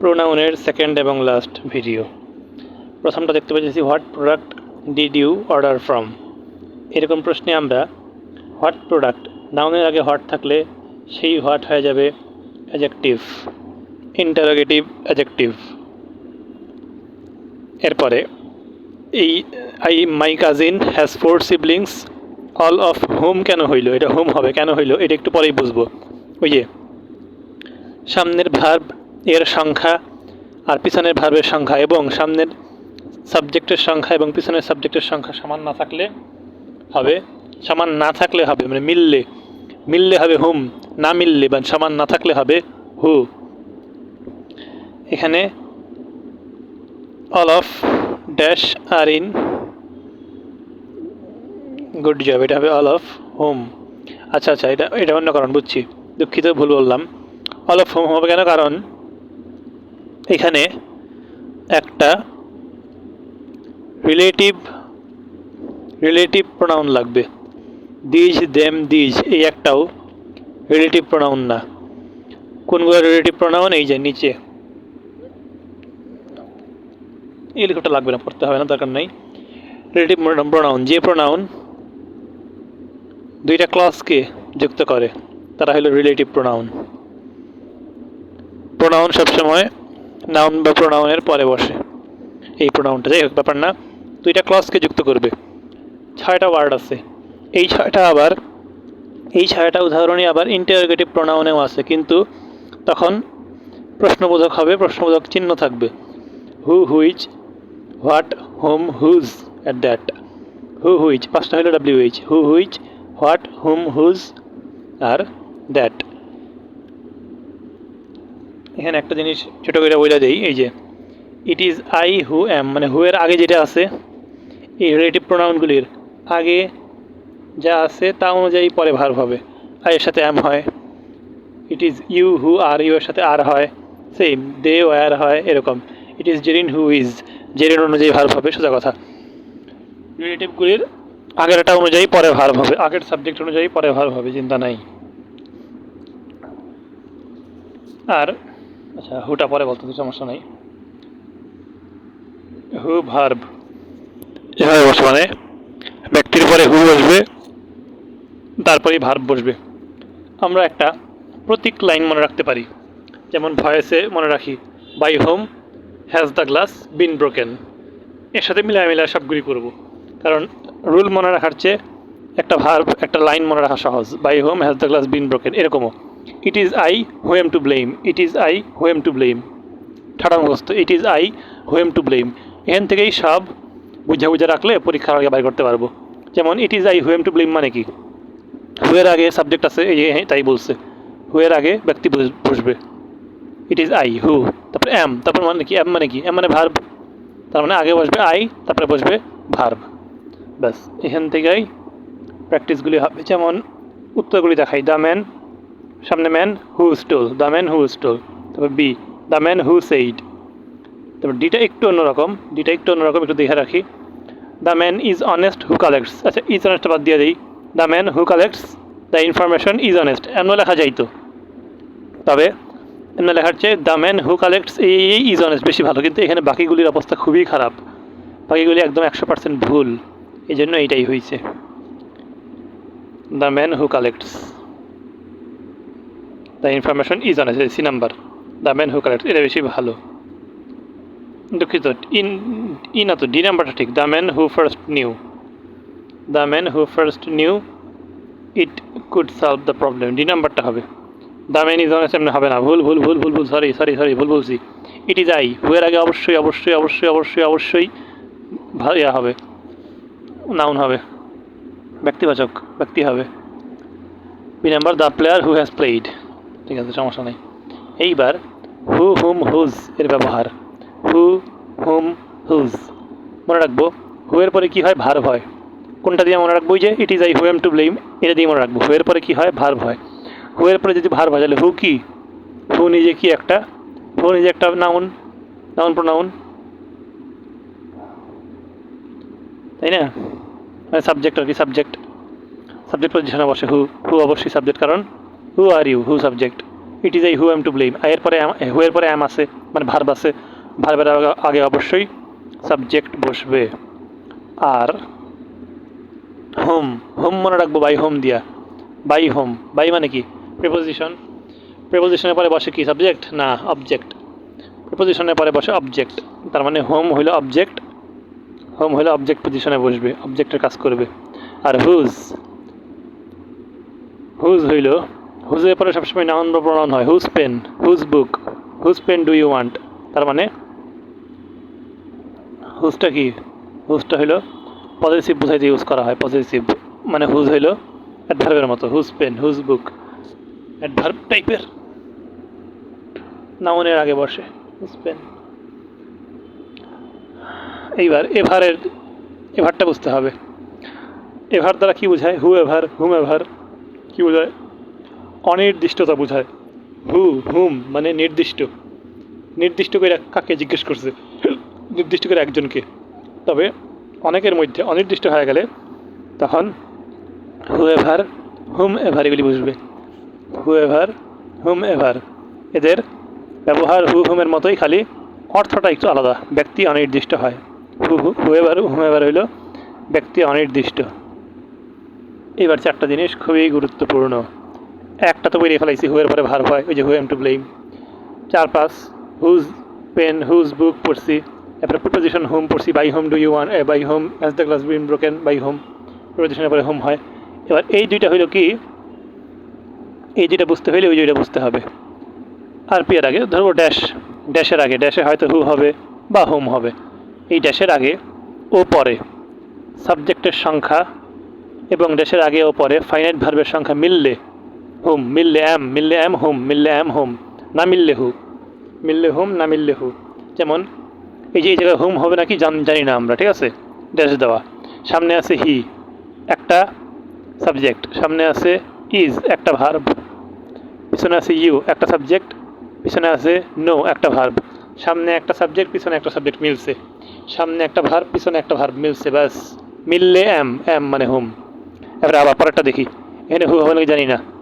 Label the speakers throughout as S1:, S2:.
S1: প্রোনাউনের second এবং last video প্রথমটা দেখতে পাচ্ছি what product did you order from এরকম প্রশ্নে আমরা হোয়াট প্রোডাক্ট নাউনের আগে হোয়াট থাকলে সেই হোয়াট হয়ে যাবে অ্যাজেক্টিভ ইন্টারোগেটিভ অ্যাজেক্টিভ এরপরে, এই I my cousin has four siblings all of whom কেন হইল? এটা হোম হবে, কেন হইল? এটা একটু পরেই বুঝব। ওই যে, সামনের ভার্ব এর সংখ্যা আর পিছনের ভার্বের সংখ্যা এবং সামনের সাবজেক্টের সংখ্যা এবং পিছনের সাবজেক্টের সংখ্যা সমান না থাকলে হবে, সমান না থাকলে হবে মানে মিললে মিললে হবে হুম, না মিললে বা সমান না থাকলে হবে হু। এখানে all of dash are in good job এটা হবে অল অফ হোম আচ্ছা আচ্ছা এটা এটা অন্য কারণ, বুঝছি, দুঃখিত, ভুল বললাম। অল অফ হোম হবে কেন? কারণ এখানে একটা রিলেটিভ রিলেটিভ প্রোনাউন লাগবে। দিজ দেম দিজ এই একটাও রিলেটিভ প্রোনাউন না। কোনগুলো রিলেটিভ প্রোনাউন এই যে নিচে। এই লেখাটা লাগবে না, পড়তে হবে না, দরকার নেই। রিলেটিভ প্রোনাউন যে প্রোনাউন দুইটা ক্লাসকে যুক্ত করে, তারা হলো রিলেটিভ প্রোনাউন প্রোনাউন সবসময় নাউন বা প্রোনাউনের পরে বসে। এই প্রোনাউনটা যাই হোক, ব্যাপার না। দুইটা ক্লাসকে যুক্ত করবে। ছয়টা ওয়ার্ড আছে। এই ছয়টা আবার, এই ছয়টা উদাহরণই আবার ইন্টারোগেটিভ প্রোনাউনেও আছে। কিন্তু তখন প্রশ্নবোধক হবে, প্রশ্নবোধক চিহ্ন থাকবে। Who which what whom whose at that who which পাঁচটা হলো W H who which what whom whose R that এখানে একটা জিনিস ছোটো করে বলে দেই, এই যে ইট ইজ আই হু অ্যাম মানে হু এর আগে যেটা আছে, এই রিলেটিভ প্রোনাউনগুলির আগে যা আছে তা অনুযায়ী পরে ভার্ব হবে। আই এর সাথে অ্যাম হয় it is you who are you এর সাথে আর হয় সেম দে ওয়ার হয়, এরকম। It is Jerin who is Jerin অনুযায়ী ভার্ব হবে, সোজা কথা। রিলেটিভগুলির আগেরটা অনুযায়ী পরে ভার্ব হবে, আগের সাবজেক্ট অনুযায়ী পরে ভার্ব হবে, চিন্তা নাই। আর আচ্ছা হুটা পরে বলতে সমস্যা নাই। Who verb. এভাবে বসে মানে ব্যক্তির পরে হু বসবে, তারপরেই ভার্ব বসবে। আমরা একটা প্রতীক লাইন মনে রাখতে পারি। যেমন, ভয়েসে মনে রাখি, by whom has the glass been broken. এর সাথে মিলায় মিলায় সবগুলি করব। কারণ, রুল মনে রাখার চেয়ে একটা ভার্ব, একটা লাইন মনে রাখা সহজ। By whom has the glass been broken. এরকমও। It is I whom to blame it is I whom to blame মুখস্থ it is I whom to blame এখান থেকেই সব বুঝা বুঝা রাখলে পরীক্ষার আগে বাইর করতে পারব। যেমন it is I whom to blame মানে কি? হুয়ের আগে সাবজেক্ট আছে, এই তাই বলছে। হুয়ের আগে ব্যক্তি বস- বসবে ইট ইজ আই হু তারপরে এম তারপর মানে কি? এম মানে কি? এম মানে ভার্ব তার মানে আগে বসবে আই তারপরে বসবে ভার্ব ব্যাস, এখান থেকেই প্র্যাকটিসগুলি হবে। যেমন, উত্তরগুলি দেখাই। দ্য ম্যান সামনে man who stole the man who stole তারপর B the man who said তারপর ডিটা একটু অন্যরকম ডিটা একটু অন্যরকম, একটু দেখে রাখি। The man is honest who collects আচ্ছা ইজ অনেস্ট বাদ দিয়ে দিই। The man who collects the information is honest এমন লেখা যাইতো তবে এমন লেখার চেয়ে দ্য ম্যান হু কালেক্টস এই ইজ অনেস্ট বেশি ভালো। কিন্তু এখানে বাকিগুলির অবস্থা খুবই খারাপ। বাকিগুলি একদম একশো পার্সেন্ট ভুল। এই জন্য এইটাই হয়েছে। The man who collects the information is honest C number the man who collect এটা বেশি ভালো। দুঃখিত, ইন, ই না তো ডি নাম্বারটা ঠিক। The man who first knew the man who first knew it could solve the problem D নাম্বারটা হবে। দ্য ম্যান ইজ অনেস্ট এমনি হবে না। ভুল ভুল ভুল ভুল ভুল সরি সরি সরি ভুল বলছি। ইট ইজ আই হুয়ের আগে অবশ্যই অবশ্যই অবশ্যই অবশ্যই অবশ্যই ইয়া হবে। নাউন হবে। ব্যক্তিবাচক, ব্যক্তি হবে। B number the player who has played ঠিক আছে, সমস্যা নেই। এইবার হু হুম হুজ এর ব্যবহার। Who whom whose. মনে রাখব, হু এর পরে কী হয়? ভার্ব হয়। কোনটা দিয়ে মনে রাখব? যে it is I who am to blame এটা দিয়ে মনে রাখব। হু এর পরে কী হয়? ভার্ব হয়। হু এর পরে যদি ভার্ব হয়, তাহলে হু কি? হু নিজে কি একটা? হু নিজে একটা নাউন নাউন প্রোনাউন তাই না? মানে সাবজেক্ট আর কি সাবজেক্ট সাবজেক্ট পজিশনে বসে হু হু অবশ্যই সাবজেক্ট কারণ who are you who subject it is I who am to blame এর পরে হু এর পরে অ্যাম আছে মানে ভার্ব আছে। ভার্বের আগে অবশ্যই সাবজেক্ট বসবে। আর হোম হোম মনে রাখব বাই হোম দিয়া। বাই হোম বাই মানে কি? প্রিপোজিশন প্রিপোজিশনের পরে বসে কি? সাবজেক্ট না অবজেক্ট প্রিপোজিশনের পরে বসে অবজেক্ট তার মানে হোম হইল অবজেক্ট হোম হইল অবজেক্ট পজিশনে বসবে। অবজেক্টের কাজ করবে। আর হুজ হুজ হইল হুজের পরে সবসময় নাউন বা হয়। Whose pen whose book whose pen do you want তার মানে হুজটা কি? হুজটা হইল পজিটিভ বোঝাইতে ইউজ করা হয়। পজিটিভ মানে হুজ হইল অ্যাডভার্বের মতো। Whose pen whose book adverb টাইপের নাউনের আগে বসে। হুজ পেন এইবার এভারের, এভারটা বুঝতে হবে। এভার দ্বারা কি বোঝায়? হু এভার হুম এভার কি বোঝায়? অনির্দিষ্টতা বোঝায়। হু, হুম মানে নির্দিষ্ট। নির্দিষ্ট করে কাকে জিজ্ঞেস করছে? নির্দিষ্ট করে একজনকে। তবে অনেকের মধ্যে অনির্দিষ্ট হয়ে গেলে তখন হু এভার হুম এভার এগুলি বুঝবে। হু এভার হুম এভার এদের ব্যবহার হু হুমের মতোই, খালি অর্থটা একটু আলাদা। ব্যক্তি অনির্দিষ্ট হয়। হু হু এভার হুম এভার হইল ব্যক্তি অনির্দিষ্ট। এবার চারটা জিনিস খুবই গুরুত্বপূর্ণ। একটা তো বেরিয়ে ফেলাইছি, হুয়ের পরে ভার হয়, ওই যে হু এম টু ব্লেম চার পাঁচ হুজ পেন, হুজ বুক পড়ছি তারপরে প্রিপোজিশন হোম পড়ছি, by whom do you one by whom as the class been broken by whom. প্রিপোজিশনের পরে হোম হয়। এবার এই দুইটা হইল কি? এই দুইটা বুঝতে হইলে ওই দুইটা বুঝতে হবে। আর পি এর আগে ধরবো ড্যাশ ড্যাশের আগে ড্যাশে হয়তো হু হবে বা হোম হবে। এই ড্যাশের আগে ও পরে সাবজেক্টের সংখ্যা এবং ড্যাশের আগে ও পরে ফাইনাইট ভার্বের সংখ্যা মিললে হুম, মিললে অ্যাম মিললে অ্যাম হোম, মিললে অ্যাম হোম, না মিললে হু। মিললে হুম, না মিললে হু। যেমন, এই যে এই জায়গায় হুম হবে নাকি জান জানি না আমরা, ঠিক আছে? ড্যাশ দেওয়া। সামনে আছে হি, একটা সাবজেক্ট। সামনে আছে ইজ, একটা ভার্ব। পিছনে আছে ইউ, একটা সাবজেক্ট। পিছনে আছে নো, একটা ভার্ব। সামনে একটা সাবজেক্ট, পিছনে একটা সাবজেক্ট মিলছে। সামনে একটা ভার্ব, পিছনে একটা ভার্ব মিলছে, ব্যাস। মিললে এম এম মানে হুম। এবারে আবার পরেরটা দেখি। এখানে হু হবে নাকি জানি না।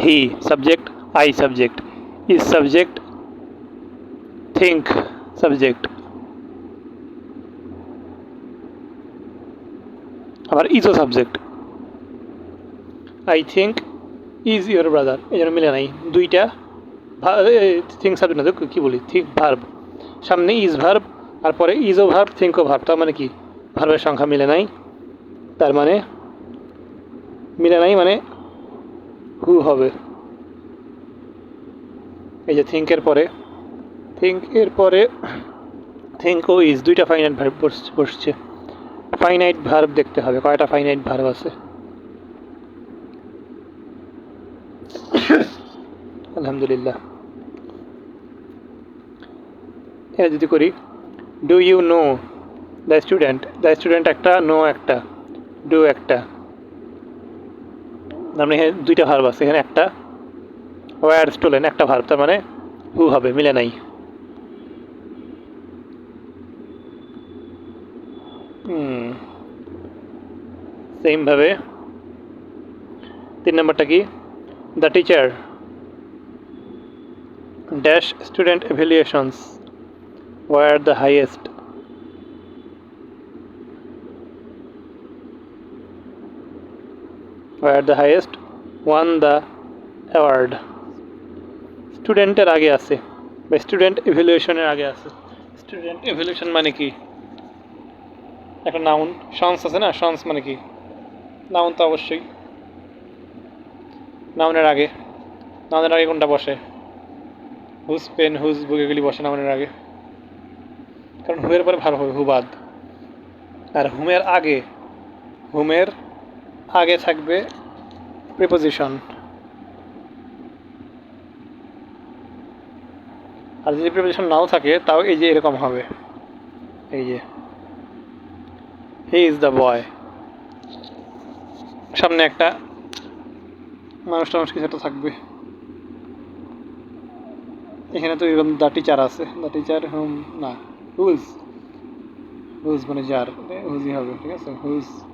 S1: He subject I subject is subject think subject আবার ইজও subject I think is your brother এই জন্য মিলে নাই। দুইটা থিঙ্ক সাবজেক্ট না কী বলি। থিঙ্ক ভার্ব সামনে ইজ ভার্ব আর পরে ইজও ভার্ব থিঙ্কও ভার্ব তার মানে কি? ভার্বের সংখ্যা মিলে নাই। তার মানে মিলে নাই মানে হু হবে। এই যে থিঙ্কের পরে থিঙ্ক এর পরে থিঙ্ক ও ইজ দুইটা ফাইনাইট ভার্ব বসছে। ফাইনাইট ভার্ব দেখতে হবে, কয়টা ফাইনাইট ভার্ব আছে? আলহামদুলিল্লাহ। এটা যদি করি do you know the student the student একটা নো একটা ডু একটা। মানে এখানে দুইটা ভার্ব আছে, এখানে একটা ওয়ার স্টোলেন একটা ভার্ব তার মানে হু হবে, মিলে নাই। সেমভাবে তিন নম্বরটা কি? The teacher dash student evaluations were the highest were the highest won the award স্টুডেন্টের আগে আছে, বা স্টুডেন্ট এভ্যালুয়েশনের আগে আছে। স্টুডেন্ট এভ্যালুয়েশন মানে কি? একটা নাউন শনস আছে না? শনস মানে কি? নাউন তো অবশ্যই। নাউনের আগে। নাউনের আগে কোনটা বসে? হুজ পেন হুজ বুক এগুলি বসে নাউনের আগে। কারণ হুয়ের পরে ভালো হবে হুবাদ আর হুমের আগে হুমের আগে থাকবে প্রিপোজিশন আর যদি প্রিপোজিশন নাও থাকে, তাও এই যে এরকম হবে। এই যে। হি ইজ দ্য বয় সামনে একটা মানুষ টানুষ কিছু একটা থাকবে। এখানে তো এরকম দ্য টিচার আছে। দ্য টিচার হুম না হুজ হুজ মানে যার। হুজই হবে, ঠিক আছে? হুজ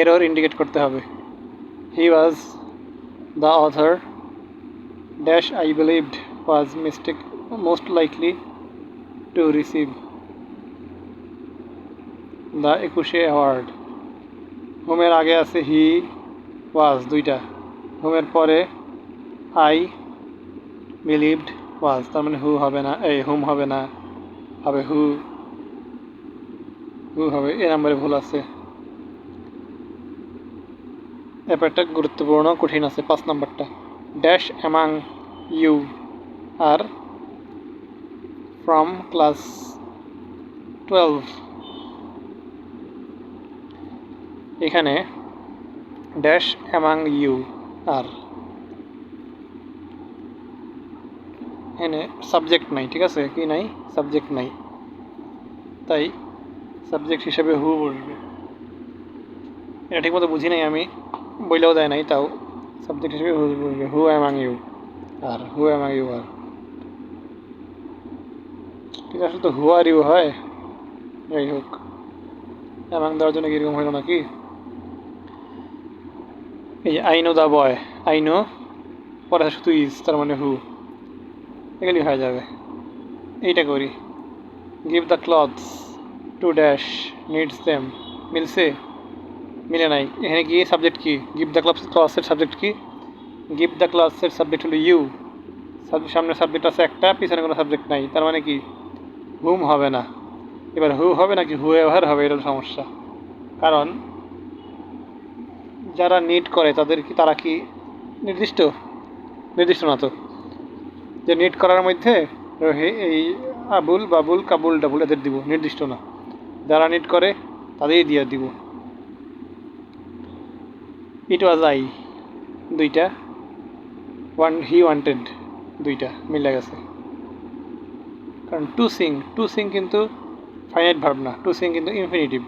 S1: এরর ইন্ডিকেট করতে হবে। He was the author dash I believed was mistake most likely to receive the Ekushey award হোমের আগে আছে হি ওয়াজ দুইটা। হোমের পরে আই বিলিভড ওয়াজ তার মানে হু হবে না, এই হুম হবে না, হবে হু হু হবে, এ নাম্বারে ভুল আছে। ব্যাপারটা গুরুত্বপূর্ণ, কঠিন আছে পাঁচ নাম্বারটা। Dash among you are from class twelve এখানে ড্যাশ অ্যামাং ইউ আর এখানে সাবজেক্ট নাই, ঠিক আছে? কি নাই? সাবজেক্ট নাই। তাই সাবজেক্ট হিসেবে হু বসবে এটা ঠিকমতো বুঝি নাই আমি। বইলেও দেয় নাই, তাও সাবজেক্ট হিসেবে who among you are who among you are ঠিক আছে, তো হু আর ইউ হয়? যাই হোক অ্যামাং দেওয়ার জন্য কীরকম হইল নাকি? এই যে I know the boy I know পরে শুধু ইজ তার মানে হু এগুলি হয়ে যাবে। এইটা করি। Give the clothes to dash needs them মিলছে? মিলে নাই এখানে গিয়ে সাবজেক্ট কি গিভ দ্য ক্লাস ক্লাসের সাবজেক্ট কি গিভ দ্য ক্লাসের সাবজেক্ট হলো ইউ সাবজেক্ট সামনে সাবজেক্ট আছে একটা, পিছনে কোনো সাবজেক্ট নাই। তার মানে কি? হুম হবে না। এবার হু হবে নাকি হু এভার হবে, এটা সমস্যা। কারণ যারা নিট করে, তাদের কি, তারা কি নির্দিষ্ট? নির্দিষ্ট না তো। যে নিট করার মধ্যে এই আবুল, বাবুল, কাবুল, ডাবুল এদের দিব। নির্দিষ্ট না। যারা নিট করে, তাদেরই দিয়ে দিব। ইট ওয়াজ আই দুইটা। ওয়ান হি ওয়ান্টেড দুইটা, মিলে গেছে। কারণ টু সিং টু সিং কিন্তু ফাইনাইট ভার্ব না। টু সিং কিন্তু ইনফিনিটিভ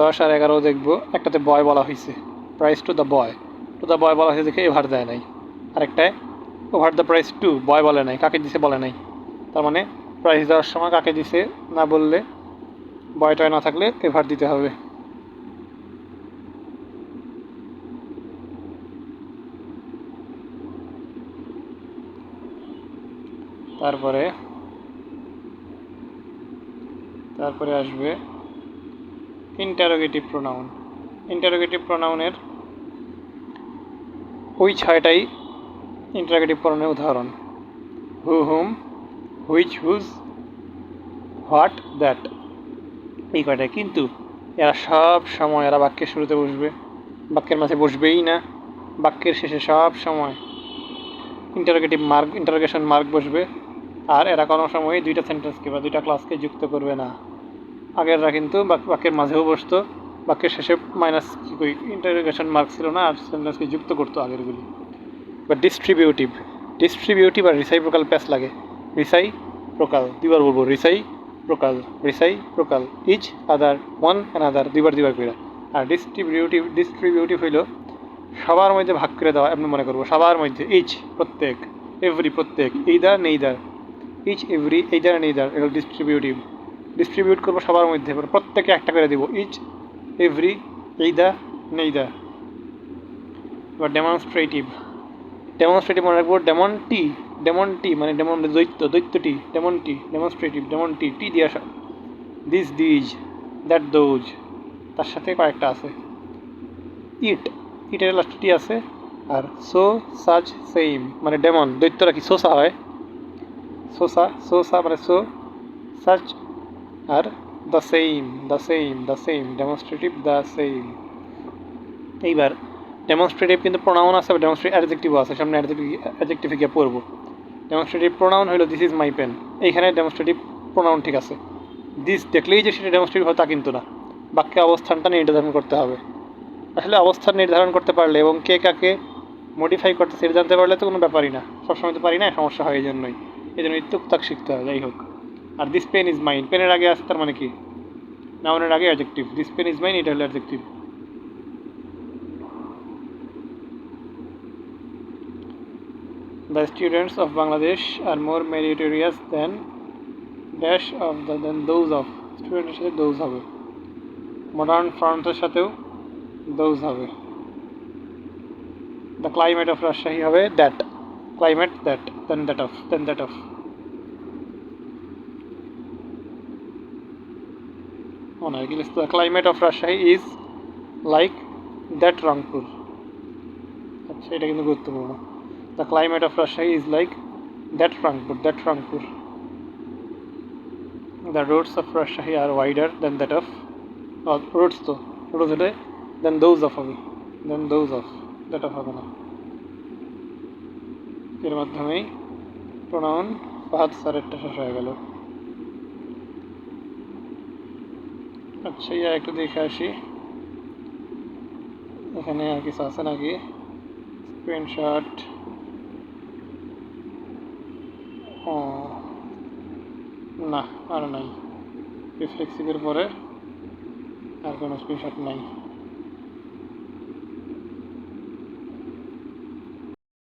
S1: দশ আর এগারো দেখব। একটাতে বয় বলা হয়েছে price to the boy to the boy বলা হয়েছে দেখে এভার দেয় নাই। আরেকটায় over the price to boy বলে নাই, কাকে দিছে বলে নাই। তার মানে প্রাইস দেওয়ার সময় কাকে দিছে না বললে বয় টয় না থাকলে এভার দিতে হবে। তারপরে তারপরে আসবে ইন্টারোগেটিভ প্রোনাউন ইন্টারোগেটিভ প্রোনাউনের ওই ছয়টাই ইন্টারোগেটিভ প্রোনাউনের উদাহরণ। Who whom which whose what that এই কয়টাই কিন্তু এরা সব সময় এরা বাক্যের শুরুতে বসবে। বাক্যের মাঝে বসবেই না। বাক্যের শেষে সব সময় ইন্টারোগেটিভ মার্ক ইন্টারোগেশন মার্ক বসবে। আর এরা কোনো সময় দুইটা সেন্টেন্সকে বা দুইটা ক্লাসকে যুক্ত করবে না। আগেররা কিন্তু বাক- বাক্যের মাঝেও বসতো। বাক্যের শেষে মাইনাস কি ইন্টারোগেশন মার্ক ছিল না, আর সেন্টেন্সকে যুক্ত করতো আগেরগুলি। বা ডিস্ট্রিবিউটিভ ডিস্ট্রিবিউটিভ আর রিসাই প্রকাল প্যাস লাগে। রিসাই প্রকাল দুইবার বলব reciprocal reciprocal each other one an আদার দুইবার দুইবার করে আর ডিস্ট্রিবিউটিভ ডিস্ট্রিবিউটিভ হইল সবার মধ্যে ভাগ করে দেওয়া, এমনি মনে করব, সবার মধ্যে ইচ প্রত্যেক এভরি প্রত্যেক either neither each every either neither এগুলো ডিস্ট্রিবিউটিভ ডিস্ট্রিবিউট করব সবার মধ্যে। প্রত্যেকে একটা করে দিব। ইচ এভরি এইদা নেইদা এবার ডেমনস্ট্রেটিভ ডেমনস্ট্রেটিভ মনে রাখব ডেমন টি ডেমন টি মানে ডেমন দৈত্য দৈত্য টি ডেমন টি ডেমনস্ট্রেটিভ ডেমন টি টি দিয়ে আসা। দিস দিজ দ্যাট দোজ তার সাথে কয়েকটা আছে। ইট ইটের লাস্ট টি আছে। আর সো সাজ সেম মানে ডেমন দৈত্যরা কি সোসা হয়? সোসা সোসা মানে so such R the same the same the same demonstrative the same এইবার ডেমনস্ট্রেটিভ কিন্তু প্রোনাউন আছে ডেমনস্ট্রেটিভ অ্যাডজেক্টিভ আছে। সামনে অ্যাডজেক্টিভে গিয়ে পড়ব। ডেমনস্ট্রেটিভ প্রোনাউন হলো দিস ইজ মাই পেন এইখানে ডেমনস্ট্রেটিভ প্রোনাউন ঠিক আছে। দিস দেখলেই যে সেটা ডেমনস্ট্রেটিভ হয়, তা কিন্তু না। বাক্যে অবস্থানটা নির্ধারণ করতে হবে। আসলে অবস্থান নির্ধারণ করতে পারলে এবং কে কাকে মডিফাই করতে সেটা জানতে পারলে তো কোনো ব্যাপারই না। সবসময় তো পারি না, সমস্যা হয় এই জন্যই। এই জন্য টুকটাক শিখতে হয়, যাই হোক। আর দিস পেন ইজ মাইন পেনের আগে আসে তার মানে কি? নাউনের আগে adjective this pen is mine এটা হলো adjective the students of Bangladesh are more meritorious than dash of the than those of স্টুডেন্টের সাথে দোজ হবে। মডার্ন ফ্রান্সের সাথেও দোজ হবে। দ্য ক্লাইমেট অফ রাজশাহী হবে that climate that than that of than that of অনেক the climate of Rajshahi is like that Rangpur আচ্ছা এটা কিন্তু গুরুত্বপূর্ণ। The climate of Rajshahi is like that Rangpur that Rangpur the roads of Rajshahi are wider than that of roads তো roads হলে than those of হবে than those of that of হবে না এর মাধ্যমেই প্রোনাউন ফাহাদ স্যারেরটা শেষ হয়ে গেল। আচ্ছা ইয়া একটু দেখে আসি। এখানে আর কিছু আছে নাকি? স্ক্রিনশট ও, না, আর নাই। রিফ্লেক্সিভের পরে আর কোনো স্ক্রিনশট নাই।